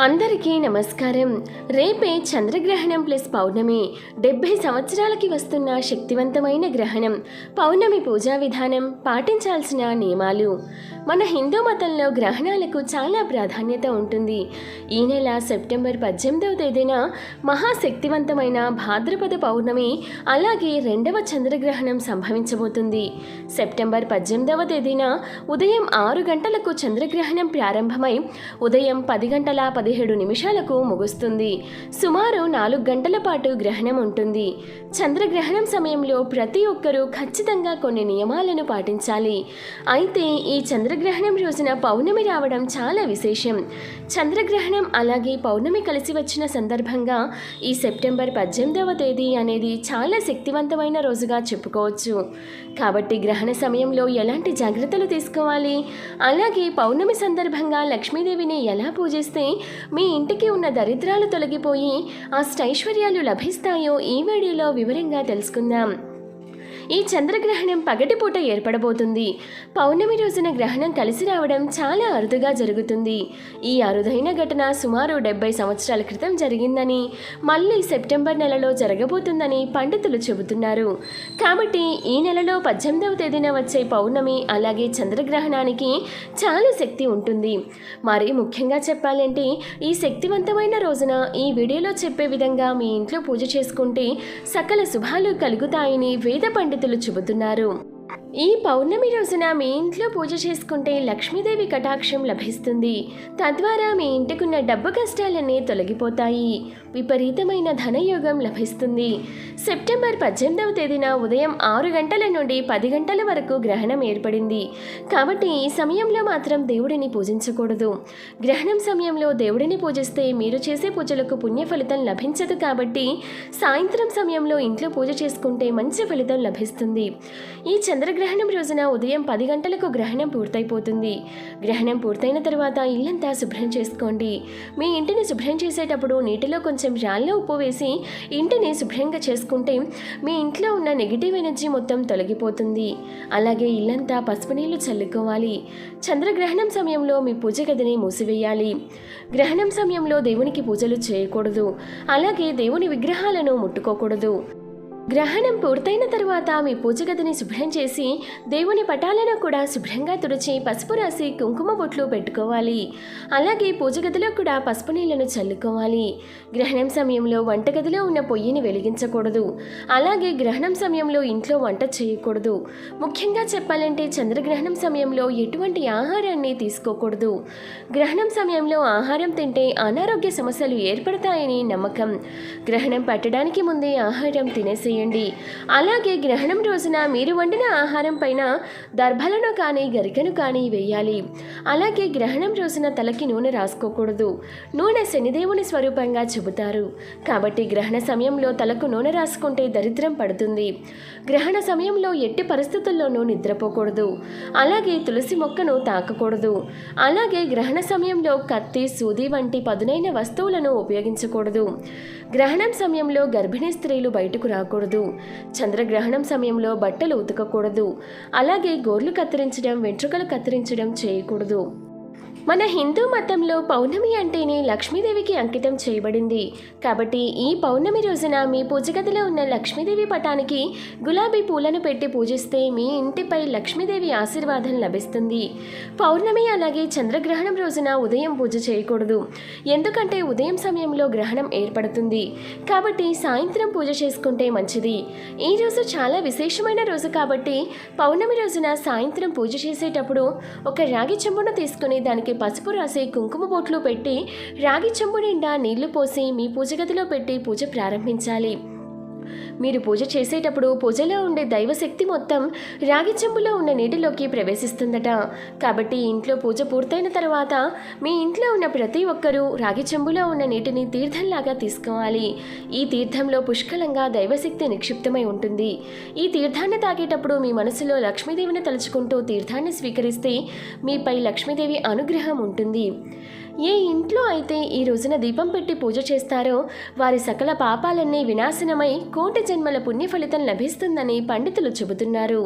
అందరికీ నమస్కారం. రేపే చంద్రగ్రహణం ప్లస్ పౌర్ణమి. డెబ్బై సంవత్సరాలకి వస్తున్న శక్తివంతమైన గ్రహణం. పౌర్ణమి పూజా విధానం పాటించాల్సిన నియమాలు. మన హిందూ మతంలో గ్రహణాలకు చాలా ప్రాధాన్యత ఉంటుంది. ఈ నెల సెప్టెంబర్ పద్దెనిమిదవ తేదీన మహాశక్తివంతమైన భాద్రపద పౌర్ణమి అలాగే రెండవ చంద్రగ్రహణం సంభవించబోతుంది. సెప్టెంబర్ పద్దెనిమిదవ తేదీన ఉదయం ఆరు గంటలకు చంద్రగ్రహణం ప్రారంభమై ఉదయం పది గంటల పదిహేడు నిమిషాలకు ముగుస్తుంది. సుమారు నాలుగు గంటల పాటు గ్రహణం ఉంటుంది. చంద్రగ్రహణం సమయంలో ప్రతి ఒక్కరూ ఖచ్చితంగా కొన్ని నియమాలను పాటించాలి. అయితే ఈ చంద్ర చంద్రగ్రహణం రోజున పౌర్ణమి రావడం చాలా విశేషం. చంద్రగ్రహణం అలాగే పౌర్ణమి కలిసి వచ్చిన సందర్భంగా ఈ సెప్టెంబర్ పద్దెనిమిదవ తేదీ అనేది చాలా శక్తివంతమైన రోజుగా చెప్పుకోవచ్చు. కాబట్టి గ్రహణ సమయంలో ఎలాంటి జాగ్రత్తలు తీసుకోవాలి? అలాగే పౌర్ణమి సందర్భంగా లక్ష్మీదేవిని ఎలా పూజిస్తే మీ ఇంటికి ఉన్న దరిద్రాలు తొలగిపోయి అష్టైశ్వర్యాలు లభిస్తాయో ఈ వీడియోలో వివరంగా తెలుసుకుందాం. ఈ చంద్రగ్రహణం పగటిపూట ఏర్పడబోతుంది. పౌర్ణమి రోజున గ్రహణం కలిసి రావడం చాలా అరుదుగా జరుగుతుంది. ఈ అరుదైన ఘటన సుమారు డెబ్బై సంవత్సరాల క్రితం జరిగిందని మళ్ళీ సెప్టెంబర్ నెలలో జరగబోతుందని పండితులు చెబుతున్నారు. కాబట్టి ఈ నెలలో పద్దెనిమిదవ తేదీన వచ్చే పౌర్ణమి అలాగే చంద్రగ్రహణానికి చాలా శక్తి ఉంటుంది. మరి ముఖ్యంగా చెప్పాలంటే ఈ శక్తివంతమైన రోజున ఈ వీడియోలో చెప్పే విధంగా మీ ఇంట్లో పూజ చేసుకుంటే సకల శుభాలు కలుగుతాయని వేద పండితులు చెబుతున్నారు. ఈ పౌర్ణమి రోజున మీ ఇంట్లో పూజ చేసుకుంటే లక్ష్మీదేవి కటాక్షం లభిస్తుంది. తద్వారా మీ ఇంటికున్న డబ్బు కష్టాలన్నీ తొలగిపోతాయి. విపరీతమైన ధనయోగం లభిస్తుంది. సెప్టెంబర్ పద్దెనిమిదవ తేదీన ఉదయం ఆరు గంటల నుండి పది గంటల వరకు గ్రహణం ఏర్పడింది. కాబట్టి ఈ సమయంలో మాత్రం దేవుడిని పూజించకూడదు. గ్రహణం సమయంలో దేవుడిని పూజిస్తే మీరు చేసే పూజలకు పుణ్య ఫలితం లభించదు కాబట్టి సాయంత్రం సమయంలో ఇంట్లో పూజ చేసుకుంటే మంచి ఫలితం లభిస్తుంది. ఈ చంద్రగ్రహణం రోజున ఉదయం పది గంటలకు గ్రహణం పూర్తయిపోతుంది. గ్రహణం పూర్తయిన తర్వాత ఇల్లంతా శుభ్రం చేసుకోండి. మీ ఇంటిని శుభ్రం చేసేటప్పుడు నీటిలో కొంచెం రాళ్ళ ఉప్పు వేసి ఇంటిని శుభ్రంగా చేసుకుంటే మీ ఇంట్లో ఉన్న నెగిటివ్ ఎనర్జీ మొత్తం తొలగిపోతుంది. అలాగే ఇల్లంతా పసుపు నీళ్ళు చల్లుకోవాలి. చంద్రగ్రహణం సమయంలో మీ పూజ గదిని మూసివేయాలి. గ్రహణం సమయంలో దేవునికి పూజలు చేయకూడదు. అలాగే దేవుని విగ్రహాలను ముట్టుకోకూడదు. గ్రహణం పూర్తయిన తర్వాత మీ పూజ గదిని శుభ్రం చేసి దేవుని పటాలను కూడా శుభ్రంగా తుడిచి పసుపు రాసి కుంకుమ బొట్లు పెట్టుకోవాలి. అలాగే పూజ గదిలో కూడా పసుపు నీళ్ళను చల్లుకోవాలి. గ్రహణం సమయంలో వంటగదిలో ఉన్న పొయ్యిని వెలిగించకూడదు. అలాగే గ్రహణం సమయంలో ఇంట్లో వంట చేయకూడదు. ముఖ్యంగా చెప్పాలంటే చంద్రగ్రహణం సమయంలో ఎటువంటి ఆహారాన్ని తీసుకోకూడదు. గ్రహణం సమయంలో ఆహారం తింటే అనారోగ్య సమస్యలు ఏర్పడతాయని నమ్మకం. గ్రహణం పట్టడానికి ముందే ఆహారం తినేసి చేయండి. అలాగే గ్రహణం రోజున మీరు వండిన ఆహారం పైన దర్భలను కానీ గరికను కానీ వేయాలి. అలాగే గ్రహణం రోజున తలకి నూనె రాసుకోకూడదు. నూనె శనిదేవుని స్వరూపంగా చెబుతారు. కాబట్టి గ్రహణ సమయంలో తలకు నూనె రాసుకుంటే దరిద్రం పడుతుంది. గ్రహణ సమయంలో ఎట్టి పరిస్థితుల్లోనూ నిద్రపోకూడదు. అలాగే తులసి మొక్కను తాకకూడదు. అలాగే గ్రహణ సమయంలో కత్తి సూది వంటి పదునైన వస్తువులను ఉపయోగించకూడదు. గ్రహణం సమయంలో గర్భిణీ స్త్రీలు బయటకు రాకూడదు. చంద్రగ్రహణం సమయంలో బట్టలు ఉతకకూడదు. అలాగే గోర్లు కత్తిరించడం వెంట్రుకలు కత్తిరించడం చేయకూడదు. మన హిందూ మతంలో పౌర్ణమి అంటేనే లక్ష్మీదేవికి అంకితం చేయబడింది. కాబట్టి ఈ పౌర్ణమి రోజున మీ పూజ గదిలో ఉన్న లక్ష్మీదేవి పటానికి గులాబీ పూలను పెట్టి పూజిస్తే మీ ఇంటిపై లక్ష్మీదేవి ఆశీర్వాదం లభిస్తుంది. పౌర్ణమి అలాగే చంద్రగ్రహణం రోజున ఉదయం పూజ చేయకూడదు. ఎందుకంటే ఉదయం సమయంలో గ్రహణం ఏర్పడుతుంది. కాబట్టి సాయంత్రం పూజ చేసుకుంటే మంచిది. ఈ రోజు చాలా విశేషమైన రోజు కాబట్టి పౌర్ణమి రోజున సాయంత్రం పూజ చేసేటప్పుడు ఒక రాగి చెంబును తీసుకుని దానికి పసుపు రాసి కుంకుమ బొట్లు పెట్టి రాగి చెంబు నిండా నీళ్ళు పోసి మీ పూజ గదిలో పెట్టి పూజ ప్రారంభించాలి. మీరు పూజ చేసేటప్పుడు పూజలో ఉండే దైవశక్తి మొత్తం రాగి చెంబులో ఉన్న నీటిలోకి ప్రవేశిస్తుందట. కాబట్టి ఇంట్లో పూజ పూర్తయిన తర్వాత మీ ఇంట్లో ఉన్న ప్రతి ఒక్కరూ రాగి చెంబులో ఉన్న నీటిని తీర్థంలాగా తీసుకోవాలి. ఈ తీర్థంలో పుష్కలంగా దైవశక్తి నిక్షిప్తమై ఉంటుంది. ఈ తీర్థాన్ని తాగేటప్పుడు మీ మనసులో లక్ష్మీదేవిని తలుచుకుంటూ తీర్థాన్ని స్వీకరిస్తే మీపై లక్ష్మీదేవి అనుగ్రహం ఉంటుంది. ఏ ఇంట్లో అయితే ఈ రోజున దీపం పెట్టి పూజ చేస్తారో వారి సకల పాపాలన్నీ వినాశనమై కోటి జన్మల పుణ్య ఫలితం లభిస్తుందని పండితులు చెబుతున్నారు.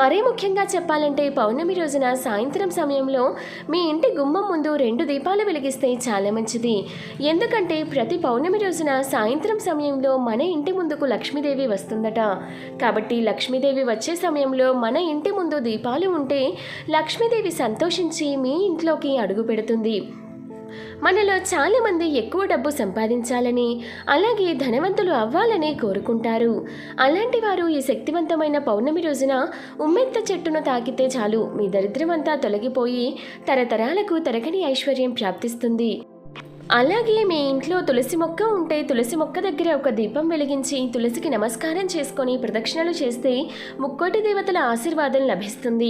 మరీ ముఖ్యంగా చెప్పాలంటే పౌర్ణమి రోజున సాయంత్రం సమయంలో మీ ఇంటి గుమ్మం ముందు రెండు దీపాలు వెలిగిస్తే చాలా మంచిది. ఎందుకంటే ప్రతి పౌర్ణమి రోజున సాయంత్రం సమయంలో మన ఇంటి ముందుకు లక్ష్మీదేవి వస్తుందట. కాబట్టి లక్ష్మీదేవి వచ్చే సమయంలో మన ఇంటి ముందు దీపాలు ఉంటే లక్ష్మీదేవి సంతోషించి మీ ఇంట్లోకి అడుగు పెడుతుంది. మనలో చాలామంది ఎక్కువ డబ్బు సంపాదించాలని అలాగే ధనవంతులు అవ్వాలని కోరుకుంటారు. అలాంటి వారు ఈ శక్తివంతమైన పౌర్ణమి రోజున ఉమ్మెత్త చెట్టును తాకితే చాలు. మీ దరిద్రమంతా తొలగిపోయి తరతరాలకు తరగని ఐశ్వర్యం ప్రాప్తిస్తుంది. అలాగే మీ ఇంట్లో తులసి మొక్క ఉంటే తులసి మొక్క దగ్గర ఒక దీపం వెలిగించి తులసికి నమస్కారం చేసుకొని ప్రదక్షిణలు చేస్తే ముక్కోటి దేవతల ఆశీర్వాదం లభిస్తుంది.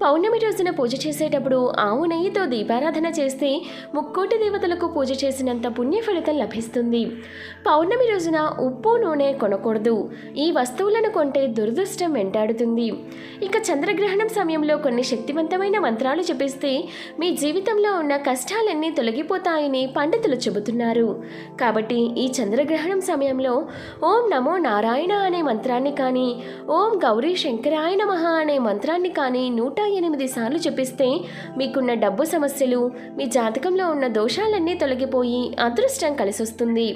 పౌర్ణమి రోజున పూజ చేసేటప్పుడు ఆవు నెయ్యితో దీపారాధన చేస్తే ముక్కోటి దేవతలకు పూజ చేసినంత పుణ్య ఫలితం లభిస్తుంది. పౌర్ణమి రోజున ఉప్పు నూనె కొనకూడదు. ఈ వస్తువులను కొంటే దురదృష్టం వెంటాడుతుంది. ఇక చంద్రగ్రహణం సమయంలో కొన్ని శక్తివంతమైన మంత్రాలు జపిస్తే మీ జీవితంలో ఉన్న కష్టాలన్నీ తొలగిపోతాయని పండితులు చెబుతున్నారు. కాబట్టి ఈ చంద్రగ్రహణం సమయంలో ఓం నమో నారాయణ అనే మంత్రాన్ని కానీ ఓం గౌరీ శంకరాయ నమః అనే మంత్రాన్ని కానీ నూట ఎనిమిది సార్లు జపిస్తే మీకున్న డబ్బు సమస్యలు మీ జాతకంలో ఉన్న దోషాలన్నీ తొలగిపోయి అదృష్టం కలిసొస్తుంది.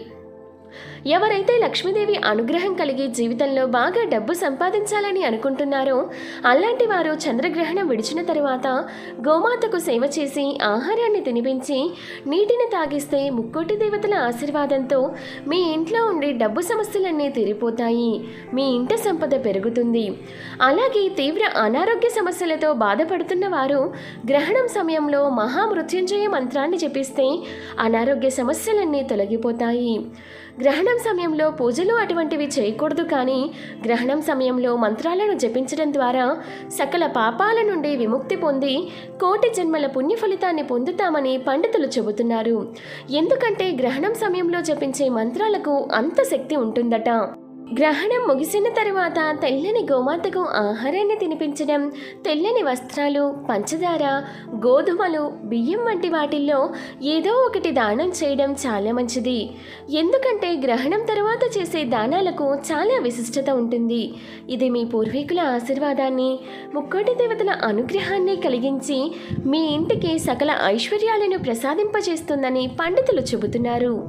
ఎవరైతే లక్ష్మీదేవి అనుగ్రహం కలిగి జీవితంలో బాగా డబ్బు సంపాదించాలని అనుకుంటున్నారో అలాంటి వారు చంద్రగ్రహణం విడిచిన తరువాత గోమాతకు సేవ చేసి ఆహారాన్ని తినిపించి నీటిని తాగిస్తే ముక్కోటి దేవతల ఆశీర్వాదంతో మీ ఇంట్లో ఉండే డబ్బు సమస్యలన్నీ తీరిపోతాయి. మీ ఇంట సంపద పెరుగుతుంది. అలాగే తీవ్ర అనారోగ్య సమస్యలతో బాధపడుతున్న వారు గ్రహణం సమయంలో మహామృత్యుంజయ మంత్రాన్ని జపిస్తే అనారోగ్య సమస్యలన్నీ తొలగిపోతాయి. గ్రహణం సమయంలో పూజలు అటువంటివి చేయకూడదు కానీ గ్రహణం సమయంలో మంత్రాలను జపించడం ద్వారా సకల పాపాల నుండి విముక్తి పొంది కోటి జన్మల పుణ్య ఫలితాన్ని పొందుతామని పండితులు చెబుతున్నారు. ఎందుకంటే గ్రహణం సమయంలో జపించే మంత్రాలకు అంత శక్తి ఉంటుందట. గ్రహణం ముగిసిన తరువాత తెల్లని గోమాతకు ఆహారాన్ని తినిపించడం తెల్లని వస్త్రాలు పంచదార గోధుమలు బియ్యం వంటి వాటిల్లో ఏదో ఒకటి దానం చేయడం చాలా మంచిది. ఎందుకంటే గ్రహణం తర్వాత చేసే దానాలకు చాలా విశిష్టత ఉంటుంది. ఇది మీ పూర్వీకుల ఆశీర్వాదాన్ని ముక్కోటి దేవతల అనుగ్రహాన్ని కలిగించి మీ ఇంటికి సకల ఐశ్వర్యాలను ప్రసాదింపజేస్తుందని పండితులు చెబుతున్నారు.